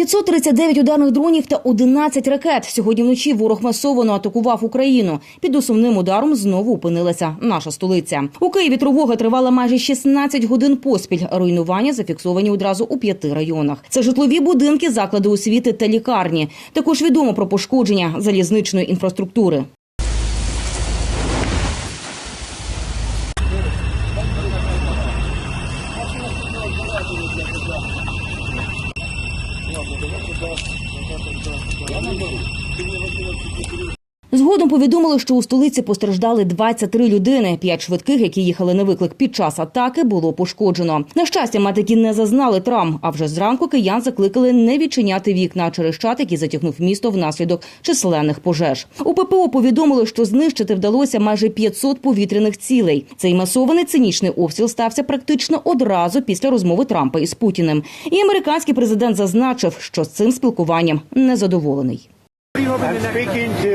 539 ударних дронів та 11 ракет. Сьогодні вночі ворог масово атакував Україну. Під основним ударом знову опинилася наша столиця. У Києві тривога тривала майже 16 годин поспіль. Руйнування зафіксовані одразу у п'яти районах. Це житлові будинки, заклади освіти та лікарні. Також відомо про пошкодження залізничної інфраструктури. Я не могу. Ты мне возьмешь Згодом повідомили, що у столиці постраждали 23 людини. П'ять швидких, які їхали на виклик під час атаки, було пошкоджено. На щастя, медики не зазнали травм. А вже зранку киян закликали не відчиняти вікна через чат, який затягнув місто внаслідок численних пожеж. У ППО повідомили, що знищити вдалося майже 500 повітряних цілей. Цей масований цинічний обстріл стався практично одразу після розмови Трампа із Путіним. І американський президент зазначив, що з цим спілкуванням незадоволений.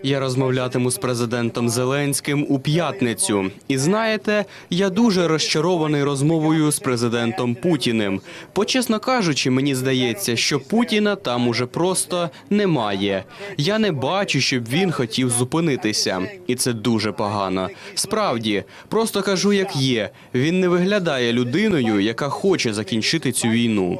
Я розмовлятиму з президентом Зеленським у п'ятницю. І знаєте, я дуже розчарований розмовою з президентом Путіним. Бо, чесно кажучи, мені здається, що Путіна там уже просто немає. Я не бачу, щоб він хотів зупинитися, і це дуже погано. Справді, просто кажу, як є. Він не виглядає людиною, яка хоче закінчити цю війну.